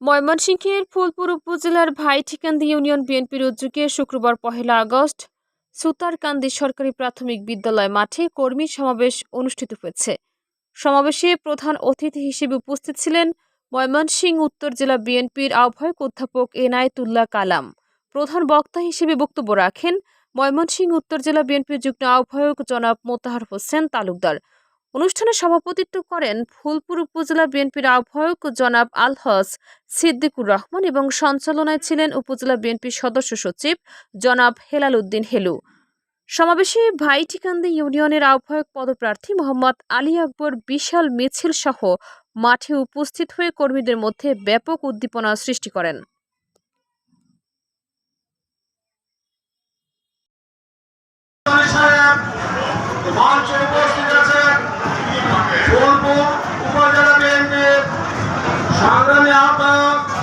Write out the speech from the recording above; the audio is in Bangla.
ময়মনসিংহের ফুলপুর উপজেলার ভাইঠিকান্দি ইউনিয়ন বিএনপির উদ্যোগে শুক্রবার পহেলা আগস্ট সুতারকান্দি সরকারি প্রাথমিক বিদ্যালয় মাঠে কর্মী সমাবেশ অনুষ্ঠিত হয়েছে। সমাবেশে প্রধান অতিথি হিসেবে উপস্থিত ছিলেন ময়মনসিংহ উত্তর জেলা বিএনপির আহ্বায়ক অধ্যাপক এনায়েতুল্লাহ কালাম। প্রধান বক্তা হিসেবে বক্তব্য রাখেন ময়মনসিংহ উত্তর জেলা বিএনপির যুগ্ম আহ্বায়ক জনাব মোতাহার হোসেন তালুকদার। অনুষ্ঠানে সভাপতিত্ব করেন ফুলপুর উপজেলা বিএনপির আহ্বায়ক জনাব আলহস সিদ্দিকুর রহমান এবং সঞ্চালনায় ছিলেন উপজেলা বিএনপির সদস্য সচিব জনাব হেলাল উদ্দিন হেলু। সমাবেশে ভাইটিকান্দি ইউনিয়নের আহ্বায়ক পদপ্রার্থী মোহাম্মদ আলী আকবর, বিশাল মিছিল সহ মাঠে উপস্থিত হয়ে কর্মীদের মধ্যে ব্যাপক উদ্দীপনা সৃষ্টি করেন। মঞ্চে সংগ্রামী আহ্বায়ক